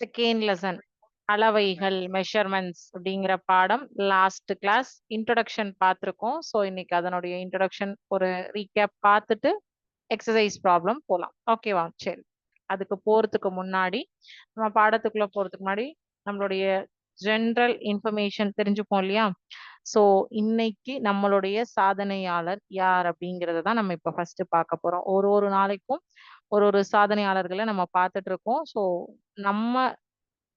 Second lesson அளவைகள் measurements அப்படிங்கிற பாடம் லாஸ்ட் கிளாஸ் இன்ட்ரொடக்ஷன் பார்த்துருக்கோம். ஸோ இன்னைக்கு அதனுடைய இன்ட்ரொடக்ஷன் ஒரு ரீகேப் பார்த்துட்டு எக்ஸசைஸ் ப்ராப்ளம் போகலாம் ஓகேவா சரி. அதுக்கு போறதுக்கு முன்னாடி நம்ம பாடத்துக்குள்ள போறதுக்கு முன்னாடி நம்மளுடைய ஜென்ரல் இன்ஃபர்மேஷன் தெரிஞ்சுப்போம் இல்லையா? ஸோ இன்னைக்கு நம்மளுடைய சாதனையாளர் யார் அப்படிங்கிறத தான் நம்ம இப்போ ஃபர்ஸ்ட் பார்க்க போறோம். ஒரு ஒரு நாளைக்கும் ஒரு ஒரு சாதனையாளர்களை நம்ம பார்த்துட்டு இருக்கோம் ஸோ நம்ம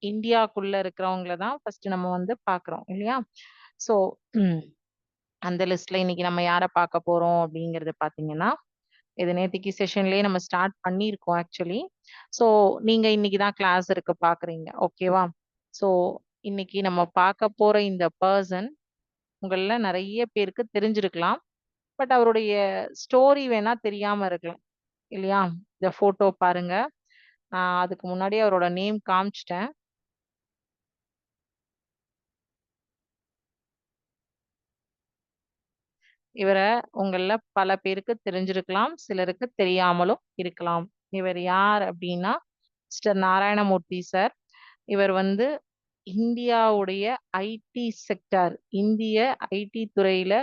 இந்தியாக்குள்ள இருக்கிறவங்கள தான் ஃபர்ஸ்ட் நம்ம வந்து பார்க்குறோம் இல்லையா? ஸோ அந்த லிஸ்ட்ல இன்னைக்கு நம்ம யாரை பார்க்க போறோம் அப்படிங்கறது பாத்தீங்கன்னா இது நேத்திக்கு செஷன்லயே நம்ம ஸ்டார்ட் பண்ணியிருக்கோம் ஆக்சுவலி. ஸோ நீங்க இன்னைக்கு தான் கிளாஸ் இருக்கு பாக்குறீங்க ஓகேவா? ஸோ இன்னைக்கு நம்ம பார்க்க போற இந்த பர்சன் உங்கள நிறைய பேருக்கு தெரிஞ்சிருக்கலாம். பட் அவருடைய ஸ்டோரி வேணா தெரியாம இருக்கலாம். இல்லையா? இந்த போட்டோ பாருங்க. நான் அதுக்கு முன்னாடி அவரோட நேம் காமிச்சிட்டேன். இவரை உங்கள பல பேருக்கு தெரிஞ்சிருக்கலாம் சிலருக்கு தெரியாமலும் இருக்கலாம். இவர் யார் அப்படின்னா மிஸ்டர் நாராயணமூர்த்தி சார் இவர் வந்து இந்தியாவுடைய ஐடி செக்டார் இந்திய ஐடி துறையில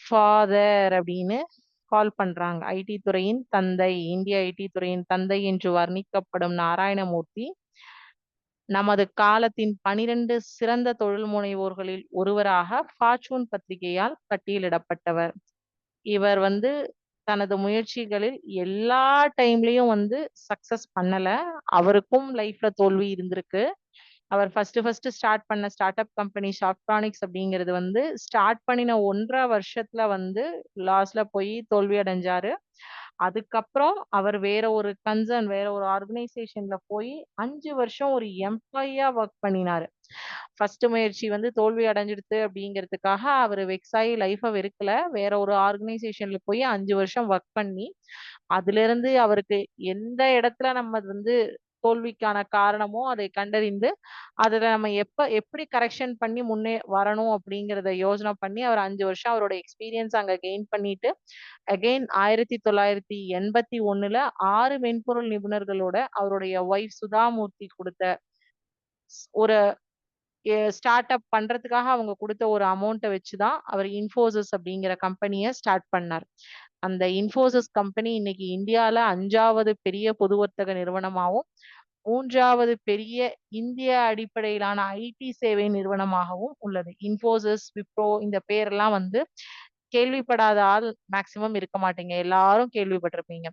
ஃபாதர் அப்படின்னு கால் பண்றாங்க. ஐடி துறையின் தந்தை இந்திய ஐடி துறையின் தந்தை என்று வர்ணிக்கப்படும் நாராயணமூர்த்தி நமது காலத்தின் பனிரெண்டு சிறந்த தொழில் முனைவோர்களில் ஒருவராக ஃபார்ச்சூன் பத்திரிகையால் பட்டியலிடப்பட்டவர். இவர் வந்து தனது முயற்சிகளில் எல்லா டைம்லயும் வந்து சக்சஸ் பண்ணல. அவருக்கும் லைஃப்ல தோல்வி இருந்திருக்கு. அவர் ஃபர்ஸ்ட் ஃபர்ஸ்ட் ஸ்டார்ட் பண்ண ஸ்டார்ட் அப் கம்பெனி ஷாப்ட்ரானிக்ஸ் அப்படிங்கிறது வந்து ஸ்டார்ட் பண்ணின ஒன்றரை வருஷத்துல வந்து லாஸ்ல போய் தோல்வி அடைஞ்சாரு அதுக்கப்புறம் அவர் வேற ஒரு கன்சர்ன் வேற ஒரு ஆர்கனைசேஷன்ல போய் அஞ்சு வருஷம் ஒரு எம்ப்ளாயியா ஒர்க் பண்ணினாரு. ஃபர்ஸ்ட் முயற்சி வந்து தோல்வி அடைஞ்சிடுது அப்படிங்கிறதுக்காக அவர் வெக்ஸாயி லைஃபை வெறுக்கல. வேற ஒரு ஆர்கனைசேஷன்ல போய் அஞ்சு வருஷம் ஒர்க் பண்ணி அதுல இருந்து அவருக்கு எந்த இடத்துல நம்ம வந்து தோல்விக்கான காரணமோ அதை கண்டறிந்து அதில் நம்ம எப்ப எப்படி கரெக்ஷன் பண்ணி முன்னே வரணும் அப்படிங்கிறத யோஜனை பண்ணி அவர் அஞ்சு வருஷம் அவரோட எக்ஸ்பீரியன்ஸ் அங்க கெயின் பண்ணிட்டு அகெயின் ஆயிரத்தி தொள்ளாயிரத்தி எண்பத்தி ஒண்ணுல ஆறு மென்பொருள் நிபுணர்களோட அவருடைய ஒய்ஃப் சுதாமூர்த்தி கொடுத்த ஒரு ஸ்டார்ட் அப் பண்றதுக்காக அவங்க கொடுத்த ஒரு அமௌண்ட்டை வச்சுதான் அவர் இன்ஃபோசிஸ் அப்படிங்கிற கம்பெனியை ஸ்டார்ட் பண்ணார். அந்த இன்ஃபோசிஸ் கம்பெனி இன்னைக்கு இந்தியால அஞ்சாவது பெரிய பொது வர்த்தக நிறுவனமாகவும் மூன்றாவது பெரிய இந்திய அடிப்படையிலான ஐடி சேவை நிறுவனமாகவும் உள்ளது. இன்ஃபோசிஸ் விப்ரோ இந்த பேரெல்லாம் வந்து கேள்விப்படாத ஆள் மேக்சிமம் இருக்க மாட்டீங்க. எல்லாரும் கேள்விப்பட்டிருப்பீங்க.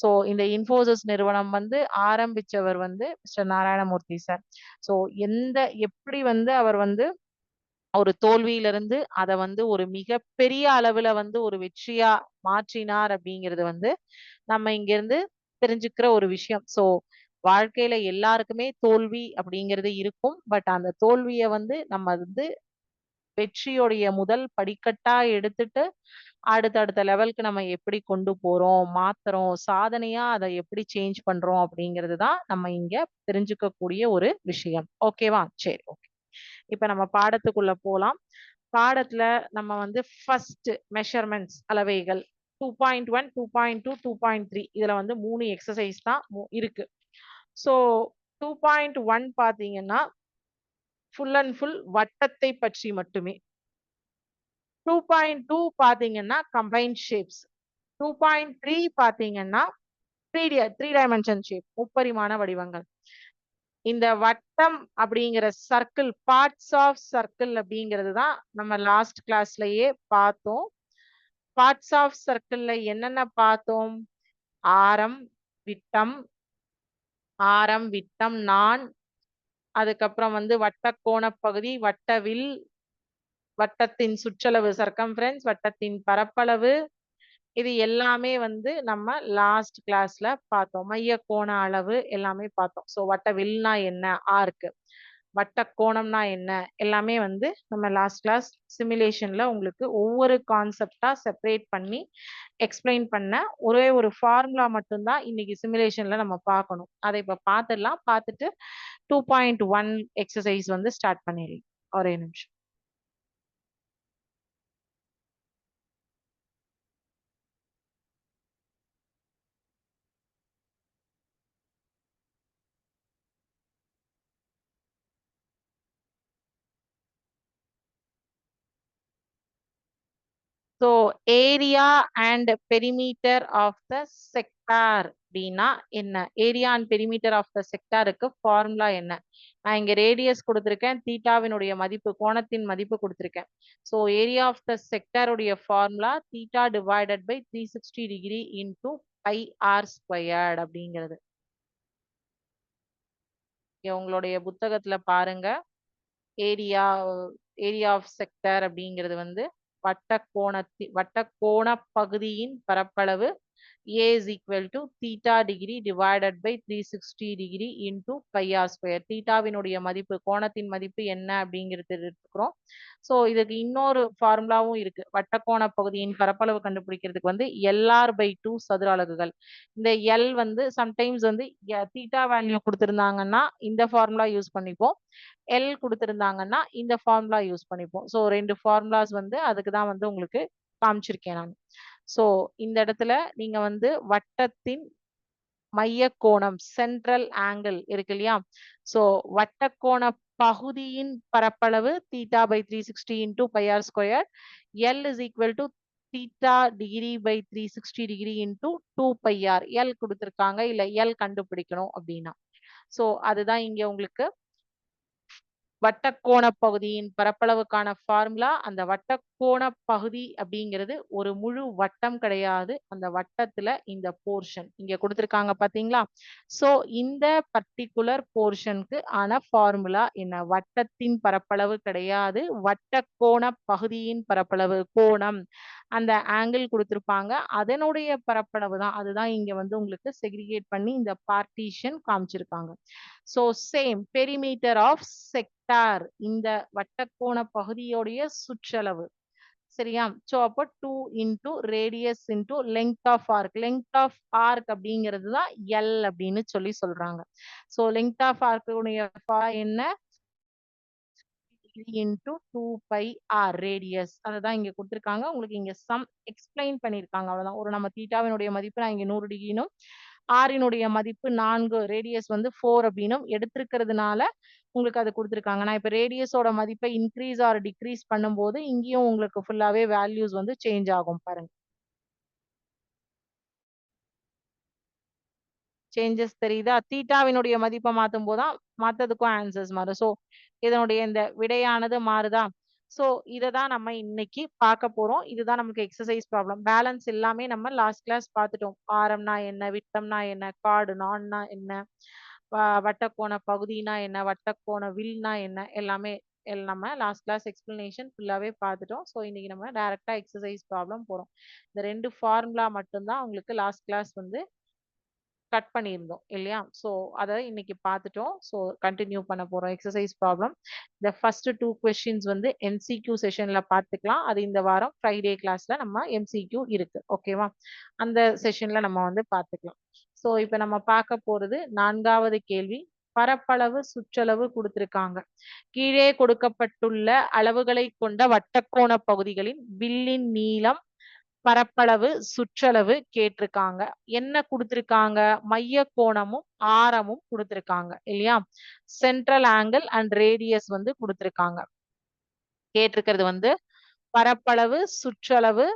ஸோ இந்த இன்ஃபோசிஸ் நிறுவனம் வந்து ஆரம்பிச்சவர் வந்து மிஸ்டர் நாராயணமூர்த்தி சார். ஸோ எந்த எப்படி வந்து அவர் வந்து ஒரு தோல்வியிலிருந்து அதை வந்து ஒரு மிகப்பெரிய அளவுல வந்து ஒரு வெற்றியா மாற்றினார் அப்படிங்கிறது வந்து நம்ம இங்கிருந்து தெரிஞ்சுக்கிற ஒரு விஷயம். சோ வாழ்க்கையில எல்லாருக்குமே தோல்வி அப்படிங்கிறது இருக்கும். பட் அந்த தோல்விய வந்து நம்ம வந்து வெற்றியோடைய முதல் படிக்கட்டா எடுத்துட்டு அடுத்தடுத்த லெவலுக்கு நம்ம எப்படி கொண்டு போறோம் மாத்துறோம் சாதனையா அதை எப்படி சேஞ்ச் பண்றோம் அப்படிங்கிறது தான் நம்ம இங்க தெரிஞ்சுக்கக்கூடிய ஒரு விஷயம். ஓகேவா சரி ஓகே இப்ப நம்ம பாடத்துக்குள்ள போலாம். பாடத்துல நம்ம வந்து ஃபர்ஸ்ட் மெஷர்மெண்ட்ஸ் அளவைகள் two point one two point two two point three இதுல வந்து மூணு எக்ஸசைஸ் தான் இருக்கு. ஸோ டூ பாயிண்ட் ஒன் பாத்தீங்கன்னா ஃபுல் அண்ட் ஃபுல் வட்டத்தை பற்றி மட்டுமே. டூ பாயிண்ட் டூ பாத்தீங்கன்னா combine shapes two point three பாத்தீங்கன்னா த்ரீ த்ரீ டைமென்ஷன் ஷேப் முப்பரிமாண வடிவங்கள். இந்த வட்டம் அப்படிங்கிற சர்க்கிள் பார்ட்ஸ் ஆஃப் சர்க்கிள் அப்படிங்கிறது தான் நம்ம லாஸ்ட் கிளாஸ்லயே பார்த்தோம். பார்ட்ஸ் ஆஃப் சர்க்கிள்ல என்னென்ன பார்த்தோம்? ஆரம் விட்டம் ஆரம் விட்டம் நான் அதுக்கப்புறம் வந்து வட்ட கோணப்பகுதி வட்டவில் வட்டத்தின் சுற்றளவு சர்க்கம்ஃபரன்ஸ் வட்டத்தின் பரப்பளவு இது எல்லாமே வந்து நம்ம லாஸ்ட் கிளாஸ்ல பார்த்தோம். மைய கோண அளவு எல்லாமே பார்த்தோம். ஸோ வட்ட வில்னா என்ன? ஆர்க்கு வட்ட கோணம்னா என்ன? எல்லாமே வந்து நம்ம லாஸ்ட் கிளாஸ் சிமுலேஷன்ல உங்களுக்கு ஒவ்வொரு கான்செப்டா செப்பரேட் பண்ணி எக்ஸ்பிளைன் பண்ண ஒரே ஒரு ஃபார்முலா மட்டும்தான் இன்னைக்கு சிமுலேஷன்ல நம்ம பார்க்கணும். அதை இப்ப பார்த்துடலாம். பார்த்துட்டு டூ பாயிண்ட் ஒன் எக்ஸசைஸ் வந்து ஸ்டார்ட் பண்ணிடலாம். ஒரே நிமிஷம். So area and perimeter of the sector அப்படின்னா என்ன? Area and perimeter of the செக்டாருக்கு formula என்ன? நான் இங்க ரேடியஸ் கொடுத்துருக்கேன் தீட்டாவினுடைய மதிப்பு கோணத்தின் மதிப்பு கொடுத்துருக்கேன். So area of the செக்டாருடைய formula theta divided by three sixty degree into pi r squared அப்படிங்கிறது. உங்களுடைய புத்தகத்துல பாருங்க. ஏரியா ஏரியா ஆஃப் செக்டர் அப்படிங்கிறது வந்து வட்டக்கோணத்தி வட்டக்கோண பகுதியின் பரப்பளவு A is equal to theta degree divided by three sixty degree into pi r square தீட்டாவினுடைய மதிப்பு கோணத்தின் மதிப்பு என்ன அப்படிங்கிறது இருக்கிறோம் ஸோ இதுக்கு இன்னொரு ஃபார்முலாவும் இருக்கு. வட்டக்கோண பகுதியின் பரப்பளவு கண்டுபிடிக்கிறதுக்கு வந்து எல்ஆர் பை டூ சதுர அலகுகள். இந்த எல் வந்து சம்டைம்ஸ் வந்து தீட்டா வேல்யூ கொடுத்துருந்தாங்கன்னா இந்த ஃபார்முலா யூஸ் பண்ணிப்போம். எல் கொடுத்துருந்தாங்கன்னா இந்த ஃபார்முலா யூஸ் பண்ணிப்போம். ஸோ ரெண்டு ஃபார்முலாஸ் வந்து அதுக்கு தான் வந்து உங்களுக்கு காமிச்சிருக்கேன் நான். ஸோ இந்த இடத்துல நீங்க வந்து வட்டத்தின் மைய கோணம் சென்ட்ரல் ஆங்கிள் இருக்கு இல்லையா? ஸோ வட்டக்கோண பகுதியின் பரப்பளவு theta by three sixty into pi r square L is equal to theta degree by three sixty degree into two pi r L கொடுத்துருக்காங்க இல்லை எல் கண்டுபிடிக்கணும் அப்படின்னா. ஸோ அதுதான் இங்க உங்களுக்கு வட்டக்கோண பகுதியின் பரப்பளவுக்கான ஃபார்முலா அந்த வட்டக்கோண பகுதி அப்படிங்கிறது ஒரு முழு வட்டம் கிடையாது. அந்த வட்டத்துல இந்த போர்ஷன் இங்க கொடுத்துருக்காங்க பாத்தீங்களா? சோ இந்த பர்டிகுலர் போர்ஷனுக்கு ஆன ஃபார்முலா என்ன? வட்டத்தின் பரப்பளவு கிடையாது. வட்டக்கோண பகுதியின் பரப்பளவு கோணம். அந்த ஆங்கிள் கொடுத்துருப்பாங்க. அதனுடைய பரப்பளவு தான். அதுதான் இங்க வந்து உங்களுக்கு செக்ரிகேட் பண்ணி இந்த பார்ட்டிஷன் காமிச்சிருக்காங்க. So same perimeter of sec sector இந்த வட்டக்கோண பகுதியோடைய சுற்றளவு. சரியா? ஸோ அப்போ two into radius into length of arc length of arc அப்படிங்கிறது தான் எல் அப்படின்னு சொல்லி சொல்றாங்க. ஸோ லெங்க் ஆஃப் ஆர்க்குடைய என்ன? Into two pi r radius அதை தான் இங்க கொடுத்துருக்காங்க. உங்களுக்கு இங்க சம் எக்ஸ்பிளைன் பண்ணியிருக்காங்க. அவ்வளவுதான். ஒரு நம்ம தீட்டாவினுடைய மதிப்பு நான் இங்க நூறு டிகிரினும் ஆரினுடைய மதிப்பு நான்கு ரேடியஸ் வந்து ஃபோர் அப்படின்னும் எடுத்திருக்கிறதுனால உங்களுக்கு அது கொடுத்துருக்காங்க. நான் இப்போ ரேடியஸோட மதிப்பை இன்க்ரீஸ் ஆர் டிக்ரீஸ் பண்ணும்போது இங்கேயும் உங்களுக்கு ஃபுல்லாவே வேல்யூஸ் வந்து சேஞ்ச் ஆகும் பாருங்க. சேஞ்சஸ் தெரியுதா? தீட்டாவினுடைய மதிப்பை மாற்றும் போதுதான் மற்றதுக்கும் ஆன்சர்ஸ் மாறும். ஸோ இதனுடைய இந்த விடையானது மாறுதா? ஸோ இதை தான் நம்ம இன்னைக்கு பார்க்க போறோம். இதுதான் நமக்கு எக்ஸசைஸ் ப்ராப்ளம் பேலன்ஸ் எல்லாமே நம்ம லாஸ்ட் கிளாஸ் பார்த்துட்டோம். ஆரம்னா என்ன விட்டம்னா என்ன காடு நான்னா என்ன? வட்டக்கோண பகுதினா என்ன வட்டக்கோண வில்னா என்ன எல்லாமே நம்ம லாஸ்ட் கிளாஸ் எக்ஸ்பிளனேஷன் ஃபுல்லாகவே பார்த்துட்டோம் ஸோ இன்னைக்கு நம்ம டேரெக்டாக எக்ஸசைஸ் ப்ராப்ளம் போகிறோம் இந்த ரெண்டு ஃபார்முலா மட்டும்தான் உங்களுக்கு லாஸ்ட் கிளாஸ் வந்து கட் பண்ணியிருந்தோம் இல்லையா? ஸோ அதை இன்னைக்கு பார்த்துட்டோம் ஸோ கண்டினியூ பண்ண போகிறோம் எக்ஸசைஸ் ப்ராப்ளம் இந்த ஃபர்ஸ்ட் டூ கொஸ்டின்ஸ் வந்து எம்சிக்யூ செஷனில் பார்த்துக்கலாம் அது இந்த வாரம் ஃப்ரைடே கிளாஸில் நம்ம எம்சிக்யூ இருக்குது ஓகேவா அந்த செஷனில் நம்ம வந்து பார்த்துக்கலாம் ஸோ இப்போ நம்ம பார்க்க போறது நான்காவது கேள்வி. பரப்பளவு சுற்றளவு கொடுத்திருக்காங்க. கீழே கொடுக்கப்பட்டுள்ள அளவுகளை கொண்ட வட்டக்கோண பகுதிகளின் வில்லின் நீளம் பரப்பளவு சுற்றளவு கேட்டிருக்காங்க. என்ன கொடுத்திருக்காங்க? மைய கோணமும் ஆரமும் கொடுத்திருக்காங்க இல்லையா? சென்ட்ரல் ஆங்கிள் அண்ட் ரேடியஸ் வந்து கொடுத்திருக்காங்க. கேட்டிருக்கிறது வந்து பரப்பளவு சுற்றளவு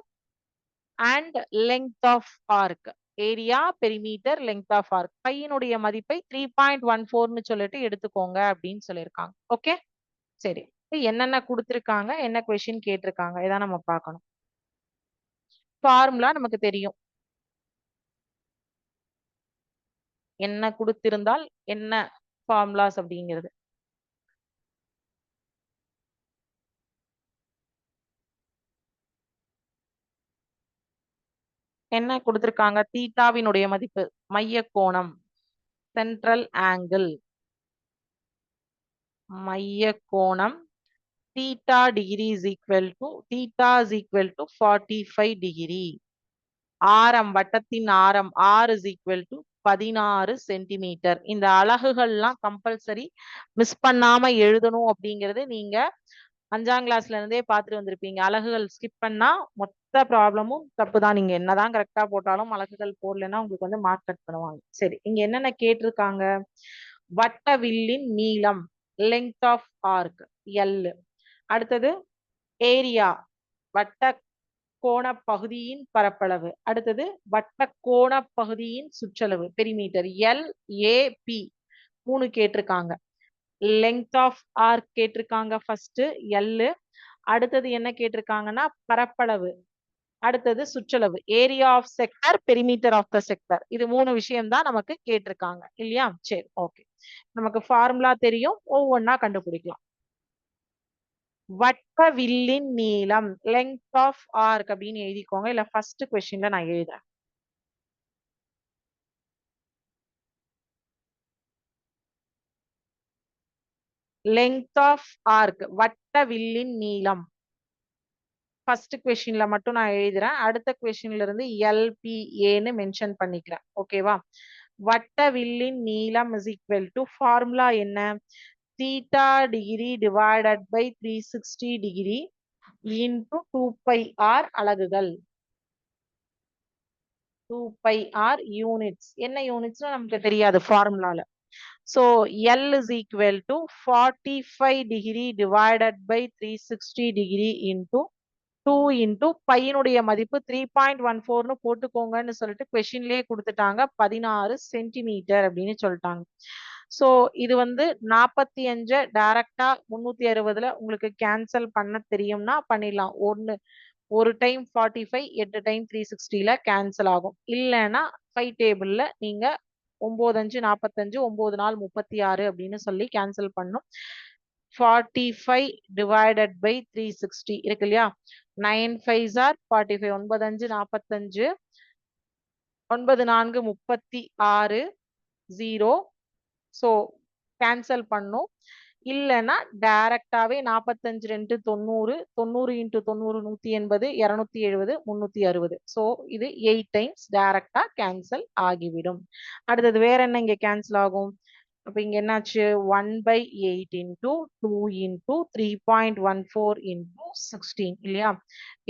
and length of arc area perimeter length of arc பையனுடைய மதிப்பை த்ரீ பாயிண்ட் ஒன் ஃபோர்னு சொல்லிட்டு எடுத்துக்கோங்க அப்படின்னு சொல்லியிருக்காங்க. ஓகே சரி. என்னென்ன கொடுத்துருக்காங்க? என்ன கொஸ்டின் கேட்டிருக்காங்க? இதான் நம்ம பார்க்கணும். ஃபார்முலா நமக்கு தெரியும். என்ன கொடுத்திருந்தால் என்ன ஃபார்முலாஸ் அப்படிங்கிறது. என்ன கொடுத்திருக்காங்க? தீட்டாவினுடைய மதிப்பு மைய கோணம் சென்ட்ரல் ஆங்கிள் மைய கோணம் degree is equal is to theta is is equal to 45 degree. ஆரம் வட்டத்தின் ஆரம் ஆர் இஸ் equal டு பதினாறு சென்டிமீட்டர் இந்த அலகுகள்லாம் கம்பல்சரி மிஸ் பண்ணாம எழுதணும் அப்படிங்கிறது நீங்க அஞ்சாம் கிளாஸ்ல இருந்தே பார்த்துட்டு வந்திருப்பீங்க. அலகுகள் ஸ்கிப் பண்ணா மொத்த ப்ராப்ளமும் தப்பு தான். நீங்க என்னதான் கரெக்டா போட்டாலும் அலகுகள் போடலன்னா உங்களுக்கு வந்து மார்க் கட் பண்ணுவாங்க. சரி இங்க என்னென்ன கேட்டிருக்காங்க? வட்ட வில்லின் நீளம் லெங்க் ஆஃப் ஆர்க் எல் அடுத்தது ஏரியா வட்ட கோண பகுதியின் பரப்பளவு. அடுத்தது வட்டக்கோண பகுதியின் சுற்றளவு பெரிமீட்டர் எல் ஏ பி மூணு கேட்டிருக்காங்க. லெங்த் ஆஃப் ஆர்க் கேட்டிருக்காங்க ஃபர்ஸ்ட் எல் அடுத்தது என்ன கேட்டிருக்காங்கன்னா பரப்பளவு. அடுத்தது சுற்றளவு area of sector perimeter of the sector இது மூணு விஷயம் தான் நமக்கு கேட்டிருக்காங்க. இல்லையா? சரி ஓகே நமக்கு ஃபார்முலா தெரியும். ஒவ்வொன்னா கண்டுபிடிக்கலாம். வட்ட வில்லின் நீளம் லெங்க் ஆஃப் ஆர்க் அப்படின்னு எழுதிக்கோங்க. இல்ல ஃபர்ஸ்ட் கொஸ்டின்ல நான் எழுதுறேன். லெங்க் ஆஃப் ஆர்க் வட்ட வில்லின் நீளம். ஃபர்ஸ்ட் கொஷின்ல மட்டும் நான் எழுதுறேன். அடுத்த கொஷின்ல இருந்து எல்பிஏன்னு மென்ஷன் பண்ணிக்கிறேன். ஓகேவா வட்ட வில்லின் நீளம் இஸ் ஈக்குவல் டு ஃபார்முலா என்ன? Theta degree divided by three sixty degree into two pi r அலகுகள். டூ பை ஆர் யூனிட்ஸ் என்ன யூனிட்ஸ்னு நமக்கு தெரியாது ஃபார்முலால so L is equal to forty five degree divided by three sixty degree into two into பையனுடைய மதிப்பு three point one ஃபோர்னு போட்டுக்கோங்கன்னு சொல்லிட்டு கொஷின்லேயே கொடுத்துட்டாங்க. பதினாறு சென்டிமீட்டர் அப்படின்னு சொல்லிட்டாங்க. ஸோ இது வந்து நாற்பத்தி அஞ்சு டைரக்டா முந்நூற்றி அறுபதுல உங்களுக்கு கேன்சல் பண்ண தெரியும்னா பண்ணிடலாம். ஒன்று ஒரு டைம் ஃபார்ட்டி ஃபைவ் எட்டு டைம் த்ரீ சிக்ஸ்டியில் கேன்சல் ஆகும். இல்லைன்னா ஃபைவ் டேபிளில் நீங்கள் ஒம்பது அஞ்சு நாற்பத்தஞ்சு ஒம்பது நாள் முப்பத்தி ஆறு அப்படின்னு சொல்லி கேன்சல் பண்ணும். Forty five divided by three sixty இருக்கு இல்லையா? Nine five or forty five ஒன்பது அஞ்சு நாற்பத்தஞ்சு ஒன்பது நான்கு முப்பத்தி ஆறு ஜீரோ ஸோ கேன்சல் பண்ணும். இல்லைன்னா டைரக்டாவே நாற்பத்தஞ்சு ரெண்டு தொண்ணூறு தொண்ணூறு இன்ட்டு தொண்ணூறு நூற்றி எண்பது இரநூத்தி எழுபது முந்நூற்றி அறுபது. ஸோ இது எயிட் டைம்ஸ் டைரக்டா கேன்சல் ஆகிவிடும். அடுத்தது வேற என்ன இங்கே கேன்சல் ஆகும்? அப்போ இங்க என்னாச்சு? One by eight into two into three point one four into sixteen இல்லையா?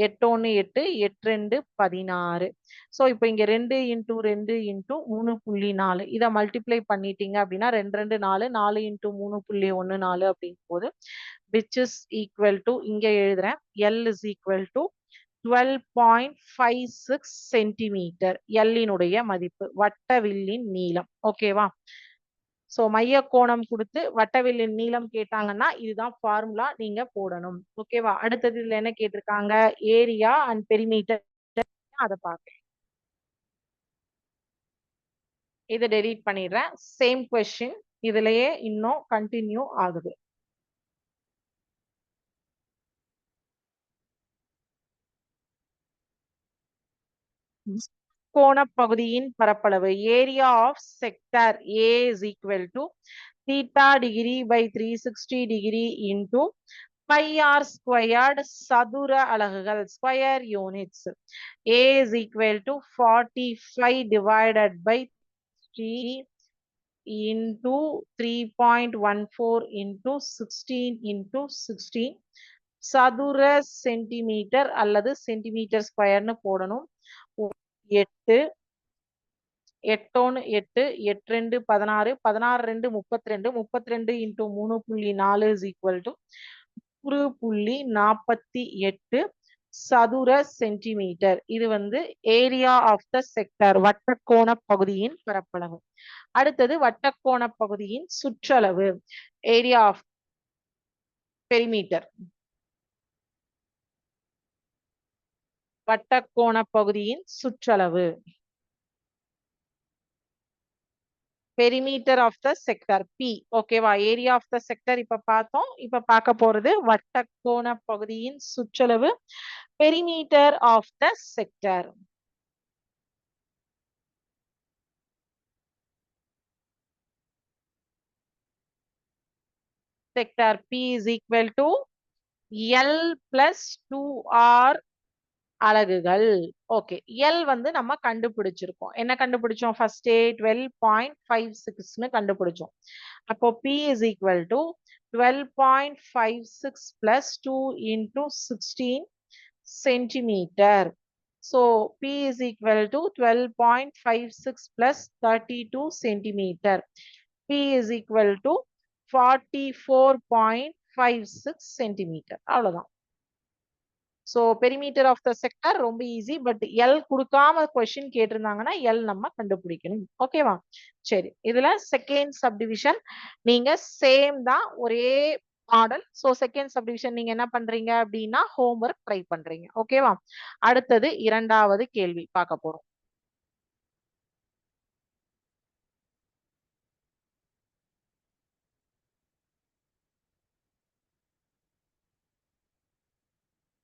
எட்டு ஒன்று எட்டு எட்டு ரெண்டு பதினாறு. ஸோ இப்போ இங்க ரெண்டு இன்டூ ரெண்டு இன்டூ மூணு புள்ளி நாலு. இதை மல்டிப்ளை பண்ணிட்டீங்க அப்படின்னா ரெண்டு ரெண்டு நாலு நாலு இன்டூ மூணு புள்ளி ஒன்று நாலு அப்படிங்கும் போது விச் இஸ் ஈக்குவல் டு இங்க எழுதுறேன் L is equal to twelve point five six centimeter எல்லினுடைய மதிப்பு வட்ட வில்லின் நீளம். ஓகேவா ஸோ மைய கோணம் கொடுத்து வட்டவில்லின் நீளம் கேட்டாங்கன்னா இதுதான் ஃபார்முலா நீங்க போடணும். ஓகேவா அடுத்தது இதுல என்ன கேட்டிருக்காங்க? ஏரியா அண்ட் பெரிமீட்டர் அதை பார்க்க இதை டெலீட் பண்ணிடுறேன். சேம் கொஸ்டின் இதுலயே இன்னும் கண்டினியூ ஆகுது. முக்கோண பகுதியின் பரப்பளவு area of sector A is equal to theta degree by three sixty degree into pi r squared சதுர அலகுகள் square units A is equal to forty five divided by three into three point one four into sixteen into sixteen சதுர centimetre அல்லது centimetre ஸ்கொயர்னு போடணும். எட்டு எட்டோன்னு எட்டு எட்டு ரெண்டு பதினாறு பதினாறு ரெண்டு முப்பத்தி ரெண்டு முப்பத்தி ரெண்டு இன்ட்டு மூணு புள்ளி நாலு இஸ் ஈக்குவல் டு நூறு புள்ளி நாற்பத்தி எட்டு சதுர சென்டிமீட்டர் இது வந்து ஏரியா ஆஃப் த செக்டர் வட்டக்கோண பகுதியின் பரப்பளவு. அடுத்தது வட்டக்கோண பகுதியின் சுற்றளவு ஏரியா ஆஃப் பெரிமீட்டர் வட்டக்கோண பகுதியின் சுற்றளவு perimeter of the sector P ஓகேவா ஏரியா ஆஃப் த செக்டர் இப்ப பார்த்தோம். இப்ப பார்க்க போறது வட்டக்கோண பகுதியின் சுற்றளவு. Perimeter of the sector sector P is equal to L plus 2R அலகுகள். ஓகே. எல் வந்து நம்ம கண்டுபிடிச்சிருக்கோம். என்ன கண்டுபிடிச்சோம்? ஃபர்ஸ்டே டுவெல் பாயிண்ட் ஃபைவ் சிக்ஸ்னு கண்டுபிடிச்சோம். அப்போ P is equal to twelve point five six plus two into sixteen centimeter so P is equal to twelve point five six plus thirty two centimeter P is equal to forty four point five six centimeter அவ்வளோதான் so perimeter of the sector ரொம்ப easy but L கொடுக்காம question கேட்டிருந்தாங்கன்னா L நம்ம கண்டுபிடிக்கணும். ஓகேவா சரி. இதுல second subdivision நீங்க சேம் தான் ஒரே மாடல் ஸோ செகண்ட் சப்டிவிஷன் நீங்க என்ன பண்றீங்க அப்படின்னா ஹோம்ஒர்க் ட்ரை பண்றீங்க. ஓகேவா அடுத்தது இரண்டாவது கேள்வி பார்க்க போறோம்.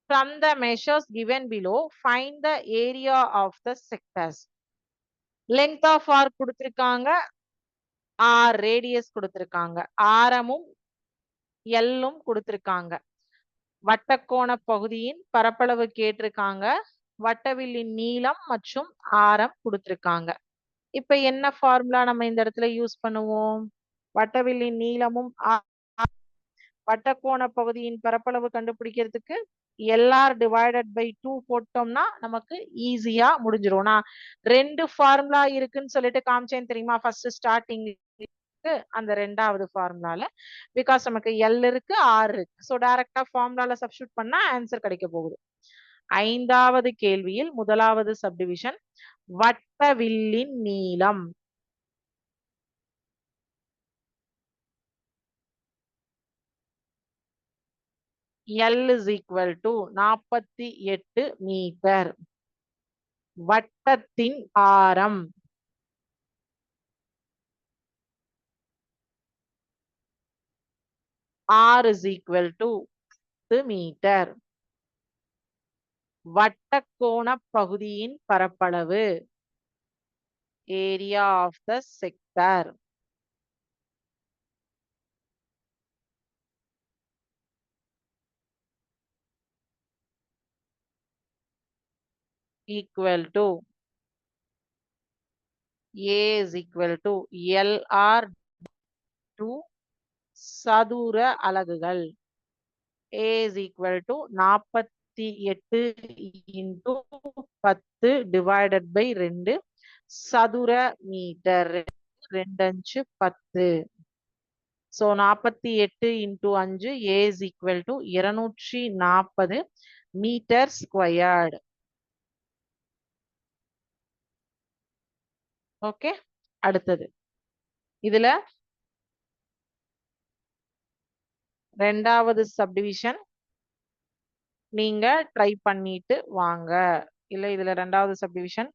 From the measures given below, find the area of the sectors. Length of arc கொடுத்திருக்காங்க. ஆர் ரேடியஸ் கொடுத்திருக்காங்க. ஆரமும் எல்லும் கொடுத்திருக்காங்க. வட்டக்கோண பகுதியின் பரப்பளவு கேட்டிருக்காங்க. வட்டவில்லின் நீளம் மற்றும் ஆரம் கொடுத்திருக்காங்க. இப்ப என்ன ஃபார்முலா நம்ம இந்த இடத்துல யூஸ் பண்ணுவோம்? வட்டவில்லின் நீளமும் வட்டக்கோண பகுதியின் பரப்பளவு கண்டுபிடிக்கிறதுக்கு எல்ஆர் டிவைடட் பை டூ போட்டோம்னா நமக்கு ஈஸியா முடிஞ்சிரும். நான் ரெண்டு ஃபார்முலா இருக்குன்னு சொல்லிட்டு காமிச்சேன் தெரியுமா? ஃபர்ஸ்ட் ஸ்டார்டிங் அந்த ரெண்டாவது ஃபார்முலால பிகாஸ் நமக்கு எல் இருக்கு ஆர் இருக்கு. ஸோ டைரக்டா ஃபார்முலால சப்ஸ்டியூட் பண்ணா ஆன்சர் கிடைக்க போகுது. ஐந்தாவது கேள்வியில் முதலாவது சப்டிவிஷன் வட்டவில்லின் நீளம். எல் இஸ் ஈக்குவல் டு நாற்பத்தி எட்டு மீட்டர் வட்டத்தின் ஆரம். R is equal to meter வட்டக்கோண பகுதியின் பரப்பளவு. Area of the sector equal to A is equal to LR to சதுர அலகுகள். A is equal to நாற்பத்தி எட்டு இன்டு பத்து டிவைடட் பை ரெண்டு சதுர மீட்டர் ரெண்டு அஞ்சு பத்து. ஸோ நாற்பத்தி எட்டு இன்டூ அஞ்சு ஏ இஸ் ஈக்குவல் டு இருநூற்றி நாற்பது மீட்டர் ஸ்கொயர்டு ஓகே அடுத்தது. இதுல ரெண்டாவது சப்டிவிஷன் நீங்க ட்ரை பண்ணிட்டு வாங்க. இல்ல இதுல ரெண்டாவது சப்டிவிஷன்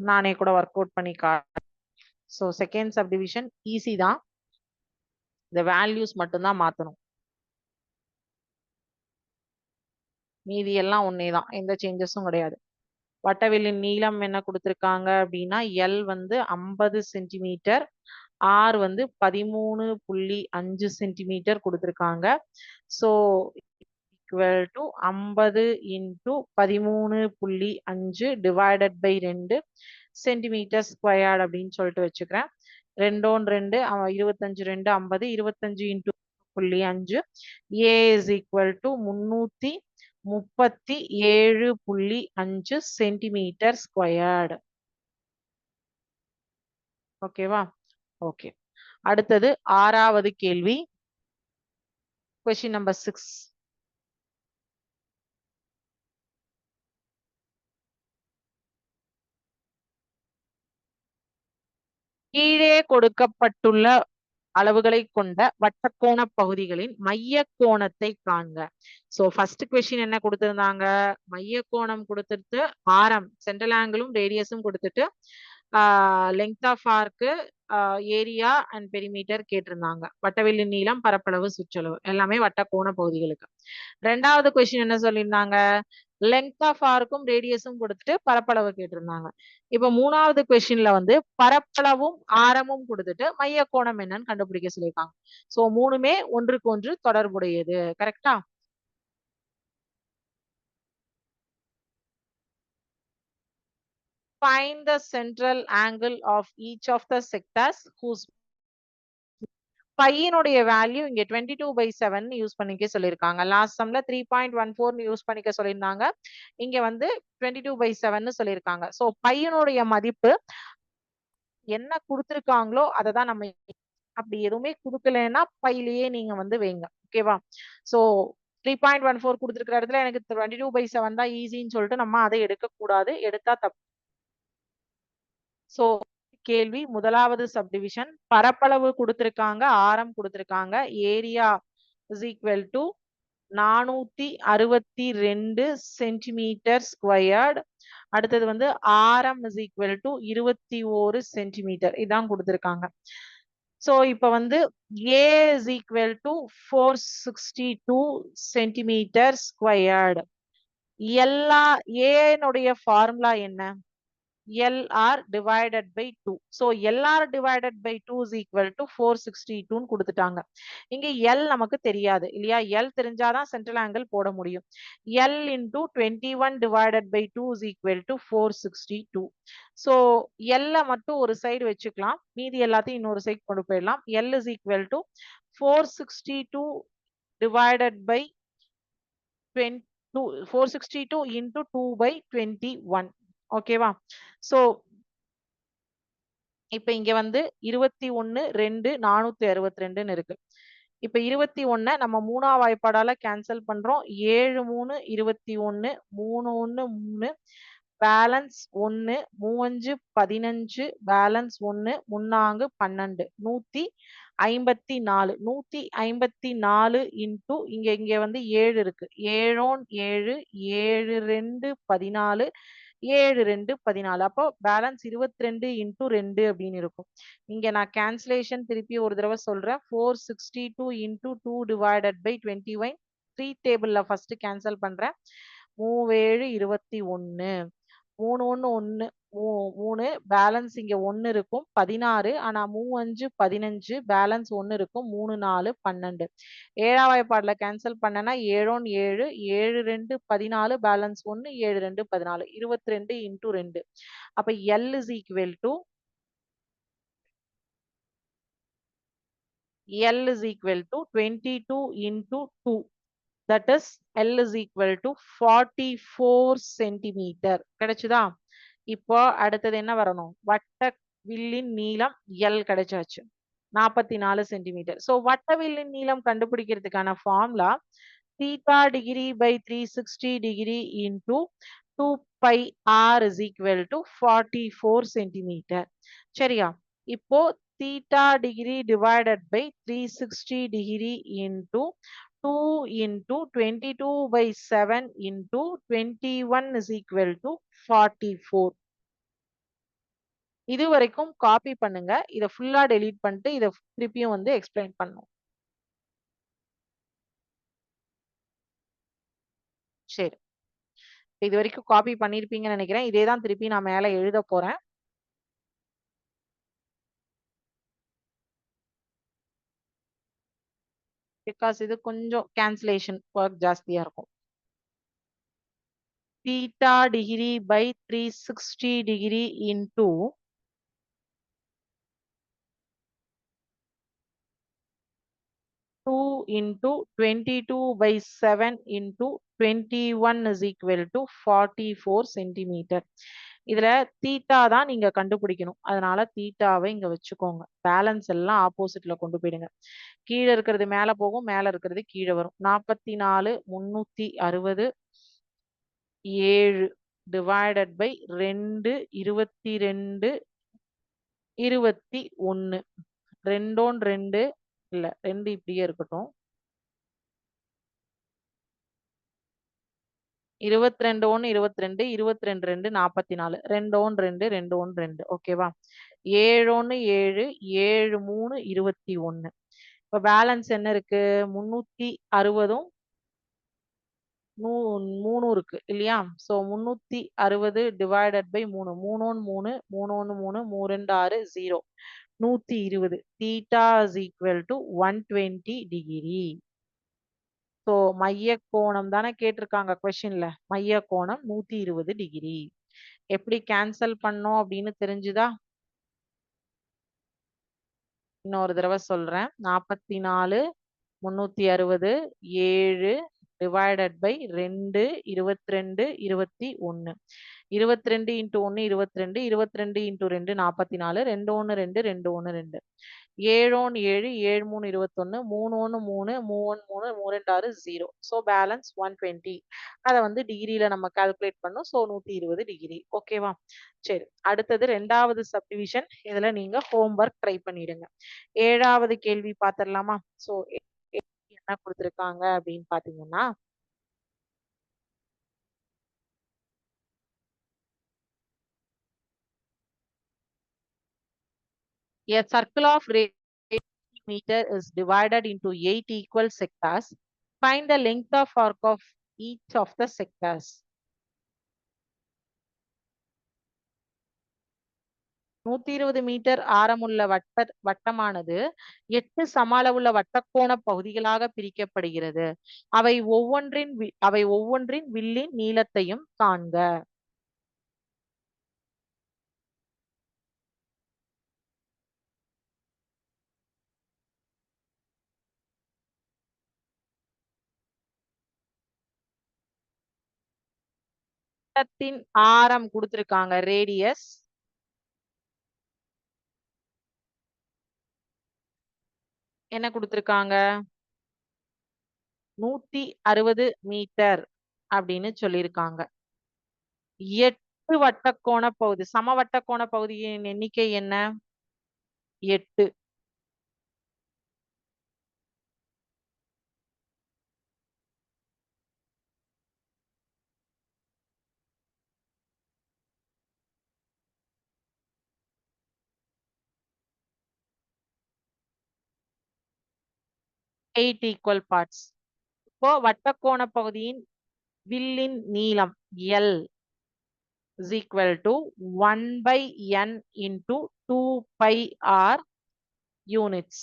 நானே கூட ஒர்க் அவுட் பண்ணி காட்டுறேன் ஸோ செகண்ட் சப்டிவிஷன் ஈஸி தான். இந்த வேல்யூஸ் மட்டும்தான் மாத்தணும். மீதி எல்லாம் ஒன்னே தான். எந்த சேஞ்சஸும் கிடையாது. வட்டவில்லின் நீளம் என்ன கொடுத்துருக்காங்க அப்படின்னா எல் வந்து ஐம்பது சென்டிமீட்டர் ஆர் வந்து பதிமூணு புள்ளி அஞ்சு சென்டிமீட்டர் கொடுத்துருக்காங்க. ஸோ ஈக்குவல் டு ஐம்பது இன்டு பதிமூணு புள்ளி அஞ்சு டிவைடட் பை ரெண்டு சென்டிமீட்டர் ஸ்கொயர்ட் அப்படின்னு சொல்லிட்டு வச்சுக்கிறேன். ரெண்டோன் ரெண்டு இருபத்தஞ்சு ரெண்டு ஐம்பது இருபத்தஞ்சு இன்ட்டு புள்ளி அஞ்சு. ஏ இஸ் ஈக்குவல் டு முன்னூத்தி முப்பத்தி ஏழு புள்ளி அஞ்சு சென்டிமீட்டர் ஸ்கொயர்டு ஓகேவா ஓகே அடுத்தது ஆறாவது கேள்வி. கொஸ்டின் நம்பர் சிக்ஸ் கீழே கொடுக்கப்பட்டுள்ள அளவுகளை கொண்ட வட்டக்கோண பகுதிகளின் மைய கோணத்தை காண்க. சோ ஃபர்ஸ்ட் கொஸ்டின் என்ன கொடுத்திருந்தாங்க? மைய கோணம் கொடுத்துட்டு ஆரம் சென்ட்ரல் ஆங்கிளும் ரேடியஸும் கொடுத்துட்டு length of arc area and perimeter கேட்டிருந்தாங்க. வட்டவெளி நீளம் பரப்பளவு சுற்றளவு. எல்லாமே வட்ட கோண பகுதிகளுக்கு. ரெண்டாவது கொஸ்டின் என்ன சொல்லியிருந்தாங்க? லெங்த் ஆஃப் ஆர்க்கும் ரேடியஸும் கொடுத்துட்டு பரப்பளவு கேட்டிருந்தாங்க. இப்ப மூணாவது கொஸ்டின்ல வந்து பரப்பளவும் ஆரமும் கொடுத்துட்டு மைய கோணம் என்னன்னு கண்டுபிடிக்க சொல்லியிருக்காங்க. சோ மூணுமே ஒன்றுக்கு ஒன்று தொடர்புடையது. கரெக்டா find the central angle of each of the sectors whose பையனுடைய வேல்யூ இங்க twenty two by seven use பண்ணிக்க சொல்லியிருக்காங்க. Last சம்ல three point one four use பண்ணிக்க சொல்லியிருந்தாங்க. இங்க வந்து டுவெண்ட்டி டூ பை செவன் சொல்லியிருக்காங்க. ஸோ பையனுடைய மதிப்பு என்ன கொடுத்துருக்காங்களோ அதை தான் நம்ம அப்படி எதுவுமே கொடுக்கலன்னா பையிலேயே நீங்க வந்து வைங்க. ஓகேவா so three point one four கொடுத்துருக்கிற இடத்துல எனக்கு டுவெண்ட்டி டூ பை செவன் தான் ஈஸின்னு சொல்லிட்டு நம்ம அதை எடுக்கக்கூடாது. எடுத்தா தப்பு. ஸோ கேள்வி முதலாவது சப்டிவிஷன் பரப்பளவு கொடுத்திருக்காங்க ஆரம் கொடுத்திருக்காங்க. ஏரியா இஸ் ஈக்குவல் டு நானூத்தி அறுபத்தி ரெண்டு சென்டிமீட்டர் ஸ்கொயர்டு அடுத்தது வந்து ஆரம் இஸ் ஈக்குவல் டு இருபத்தி ஓரு சென்டிமீட்டர் இதான் கொடுத்துருக்காங்க. ஸோ இப்போ வந்து A is equal to four sixty two centimetre squared எல்லா ஏனுடைய ஃபார்முலா என்ன? LR divided by 2. So LR divided by 2 is equal to 462 ன்னு இங்க L நமக்கு தெரியாது இல்லையா L தெரிஞ்சாதான் central angle போட முடியும். L into 21 divided by 2 is equal to 462. So L மட்டும் ஒரு side வெச்சுக்கலாம். மீதி எல்லாத்தையும் இன்னொரு side கொண்டு போயிடலாம். L is equal to 462 divided by 20 462 into 2 by 21. ஓகேவா சோ இப்ப இங்க வந்து இருபத்தி ஒன்னு ரெண்டு நானூத்தி அறுபத்தி ரெண்டுன்னு இருக்கு. இப்ப இருபத்தி ஒன்ன நம்ம மூணா வாய்ப்பாடால கேன்சல் பண்றோம். ஏழு மூணு இருபத்தி ஒன்னு மூணு ஒன்னு மூணு பேலன்ஸ் ஒன்னு மூவஞ்சு பதினஞ்சு பேலன்ஸ் ஒன்னு முன்னாங்கு பன்னெண்டு. நூத்தி ஐம்பத்தி நாலு. நூத்தி ஐம்பத்தி நாலு இன்டூ இங்க இங்க வந்து ஏழு இருக்கு. ஏழோன் ஏழு ஏழு ரெண்டு பதினாலு ஏழு ரெண்டு பதினாலு. அப்போ பேலன்ஸ் இருபத்தி ரெண்டு இன்டூ ரெண்டு அப்படின்னு இருக்கும். இங்க நான் கேன்சலேஷன் திருப்பி ஒரு தடவை சொல்றேன். Four sixty two into two divided by twenty one three டேபிள்ல ஃபர்ஸ்ட் கேன்சல் பண்றேன். மூவேழு இருபத்தி ஒன்னு. மூணு ஒன்று ஒன்று மூ மூணு பேலன்ஸ் இங்கே ஒன்று இருக்கும் பதினாறு ஆனால் மூவஞ்சு பதினஞ்சு பேலன்ஸ் ஒன்று இருக்கும் மூணு நாலு பன்னெண்டு. ஏழாம் வாய்ப்பாடுல கேன்சல் பண்ணனா ஏழோன் ஏழு ஏழு ரெண்டு பதினாலு பேலன்ஸ் ஒன்று ஏழு ரெண்டு பதினாலு. இருபத்தி ரெண்டு இன்டூ ரெண்டு. அப்போ L is equal to L is equal to twenty two into two that is L is equal to forty four centimeter கிடைச்சுதா? இப்போ அடுத்தது என்ன வரணும்? வட்ட வில்லின் நீளம் எல் கிடைச்சாச்சு. நாற்பத்தி நாலு சென்டிமீட்டர். ஸோ வட்ட வில்லின் நீளம் கண்டுபிடிக்கிறதுக்கான formula theta degree by three sixty degree into two pi r is equal to forty four centimeter சரியா? இப்போ theta degree divided by three sixty degree into 2 into 22 by 7 into 21 is equal to 44. இது வரைக்கும் copy பண்ணுங்க. இதை ஃபுல்லா delete பண்ணிட்டு இதை திருப்பியும் வந்து எக்ஸ்பிளைன் பண்ணும். சரி. இது வரைக்கும் காப்பி பண்ணியிருப்பீங்கன்னு நினைக்கிறேன். இதே தான் திருப்பி நான் மேலே எழுத போறேன். பிகாஸ் இது கொஞ்சம் கேன்சலேஷன் ஒர்க் ஜாஸ்தியா இருக்கும் theta degree by 360 degree into two into twenty-two by seven into twenty-one is equal to forty-four centimeter. இதுல தீட்டா தான் நீங்க கண்டுபிடிக்கணும். அதனால தீட்டாவை இங்க வச்சுக்கோங்க. பேலன்ஸ் எல்லாம் ஆப்போசிட்ல கொண்டு போயிடுங்க. கீழே இருக்கிறது மேல போகும் மேல இருக்கிறது கீழே வரும். நாற்பத்தி நாலு முன்னூத்தி அறுபது ஏழு டிவைடட் பை ரெண்டு இருபத்தி ரெண்டு இருபத்தி ஒன்னு ரெண்டோன் ரெண்டு இல்ல ரெண்டு இப்படியே இருக்கட்டும். இருபத்தி ரெண்டு ஒன்று இருபத்தி ரெண்டு இருபத்தி ரெண்டு ரெண்டு நாற்பத்தி நாலு ரெண்டு ஒன்று ரெண்டு. ரெண்டு ஒன்று ரெண்டு ஓகேவா ஏழு ஒன்று ஏழு ஏழு மூணு இருபத்தி ஒன்று இப்போ பேலன்ஸ் என்ன இருக்கு? முந்நூற்றி அறுபதும் மூ மூணு இருக்கு இல்லையா? ஸோ முந்நூற்றி அறுபது டிவைடட் பை மூணு. மூணு ஒன்று மூணு மூணு ஒன்று மூணு மூணு ரெண்டு ஆறு ஜீரோ நூற்றி இருபது. Theta is equal to one twenty degree so மைய கோணம் தானே கேட்டிருக்காங்க கொஸ்டின்ல மைய கோணம் நூத்தி இருபது டிகிரி எப்படி கேன்சல் பண்ணோம் அப்படின்னு தெரிஞ்சுதா? இன்னொரு தடவை சொல்றேன். நாற்பத்தி நாலு முன்னூத்தி அறுபது ஏழு டிவைடட் பை ரெண்டு இருபத்தி ரெண்டு இருபத்தி ஒன்று இருபத்தி ரெண்டு இன்ட்டு ஒன்று இருபத்தி ரெண்டு இருபத்தி ரெண்டு இன்ட்டு ரெண்டு நாற்பத்தி நாலு ரெண்டு ஒன்று ரெண்டு ரெண்டு ஒன்று ரெண்டு. ஏழோன் ஏழு ஏழு மூணு இருபத்தொன்னு மூணு ஒன்று மூணு மூணு மூணு மூணு ரெண்டு ஆறு zero so balance one twenty அதை வந்து டிகிரியில நம்ம கால்குலேட் பண்ணோம். ஸோ நூற்றி இருபது டிகிரி ஓகேவா சரி. அடுத்தது ரெண்டாவது சப்டிவிஷன் இதுல நீங்க ஹோம்ஒர்க் ட்ரை பண்ணிடுங்க. ஏழாவது கேள்வி பார்த்துடலாமா ஸோ என்ன கொடுத்துருக்காங்க அப்படின்னு பாத்தீங்கன்னா A circle of radius meter is divided into eight equal sectors. Find the length of arc of each of the sectors. நூத்தி இருபது மீட்டர் ஆரமுள்ள வட்ட வட்டமானது எட்டு சம அளவுள்ள வட்டக்கோண பகுதிகளாக பிரிக்கப்படுகிறது அவை ஒவ்வொன்றின் அவை ஒவ்வொன்றின் வில்லின் நீளத்தையும் காண்க வட்டத்தின் ஆரம் கொடுத்துருக்காங்க ரேடியஸ் என்ன கொடுத்துருக்காங்க? நூத்தி அறுபது மீட்டர் அப்படின்னு சொல்லியிருக்காங்க. எட்டு வட்டக்கோண பகுதி சமவட்டக்கோண பகுதியின் எண்ணிக்கை என்ன? எட்டு. எயிட் ஈக்குவல் பார்ட்ஸ் இப்போ வட்டக்கோண பகுதியின் வில்லின் நீளம் L is equal to 1 by n into 2 pi r units.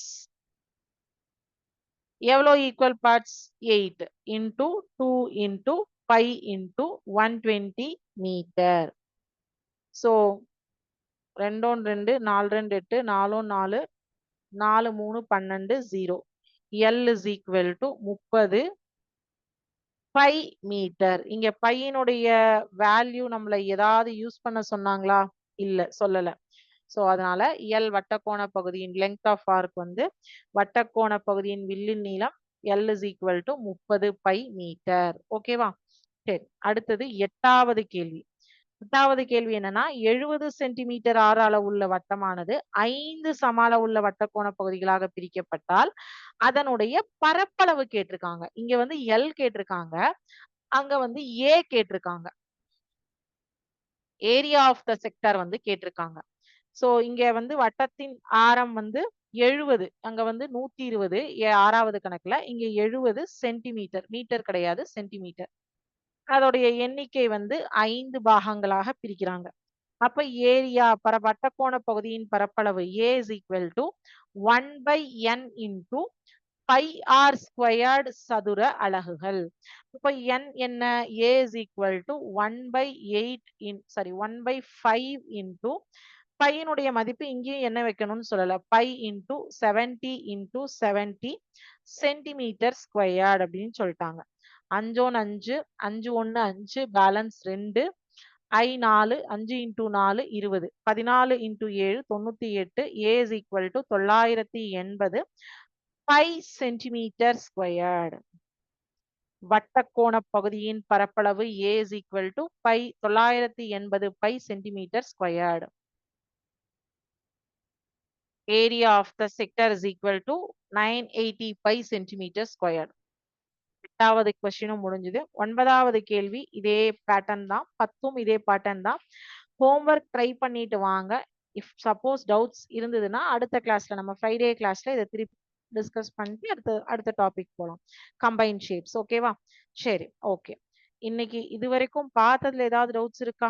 எவ்வளோ equal parts eight into two into five into one twenty meter so ரெண்டோன் ரெண்டு நாலு ரெண்டு எட்டு நாலும் நாலு நாலு மூணு பன்னெண்டு zero L is equal to முப்பது பை மீட்டர் இங்க பையனுடைய வேல்யூ நம்மள ஏதாவது யூஸ் பண்ண சொன்னாங்களா? இல்ல சொல்லல. சோ அதனால எல் வட்டக்கோண பகுதியின் லெங்க் ஆஃப் ஆர்க் வந்து வட்டக்கோண பகுதியின் வில்லின் நீளம் எல் இஸ் ஈக்குவல் டு முப்பது பை மீட்டர் ஓகேவா சரி அடுத்தது எட்டாவது கேள்வி. பத்தாவது கேள்வி என்னன்னா எழுபது சென்டிமீட்டர் ஆறு அளவுள்ள வட்டமானது ஐந்து சம அளவுள்ள வட்டக்கோண பகுதிகளாக பிரிக்கப்பட்டால் அதனுடைய பரப்பளவு கேட்டிருக்காங்க. இங்க வந்து எல் கேட்டிருக்காங்க. அங்க வந்து ஏ கேட்டிருக்காங்க. ஏரியா ஆஃப் த செக்டர் வந்து கேட்டிருக்காங்க. சோ இங்க வந்து வட்டத்தின் ஆரம் வந்து எழுபது அங்க வந்து நூத்தி இருபது ஆறாவது கணக்குல இங்க எழுபது சென்டிமீட்டர் மீட்டர் கிடையாது சென்டிமீட்டர். அதோடைய எண்ணிக்கை வந்து ஐந்து பாகங்களாக பிரிக்கிறாங்க. அப்ப ஏரியா பர வட்டக்கோண பகுதியின் பரப்பளவு A is equal to one by n into pi r squared சதுர அலகுகள். இப்போ என் என்ன? A is equal to one by eight in sorry one by five into பையனுடைய மதிப்பு இங்கேயும் என்ன வைக்கணும்னு சொல்லல. Pi into seventy into seventy centimeter squared அப்படின்னு சொல்லிட்டாங்க. அஞ்சோன் அஞ்சு அஞ்சு ஒன்று அஞ்சு பேலன்ஸ் ரெண்டு ஐ நாலு அஞ்சு இன்டூ நாலு இருபது. பதினாலு இன்ட்டு ஏழு தொண்ணூத்தி எட்டு ஏ இஸ் ஈக்குவல் டு தொள்ளாயிரத்தி எண்பது ஃபைவ் சென்டிமீட்டர் ஸ்கொயர்டு வட்டக்கோண பகுதியின் பரப்பளவு A is equal to pi தொள்ளாயிரத்தி எண்பது pi centimeter squared area of the sector is equal to nine eighty pi centimeter squared எட்டாவது கொஸ்டினும் முடிஞ்சது. ஒன்பதாவது கேள்வி இதே பேட்டர்ன் தான். பத்தும் இதே பேட்டர்ன் தான். ஹோம்ஒர்க் ட்ரை பண்ணிட்டு வாங்க. இஃப் சப்போஸ் டவுட்ஸ் இருந்ததுன்னா அடுத்த கிளாஸ்ல நம்ம ஃப்ரைடே கிளாஸ்ல இதை திருப்பி டிஸ்கஸ் பண்ணிட்டு அடுத்த அடுத்த டாபிக் போகலாம் கம்பைன் ஷேப்ஸ் ஓகேவா சரி ஓகே இன்னைக்கு இது வரைக்கும் பார்த்ததுல ஏதாவது டவுட்ஸ் இருக்கா?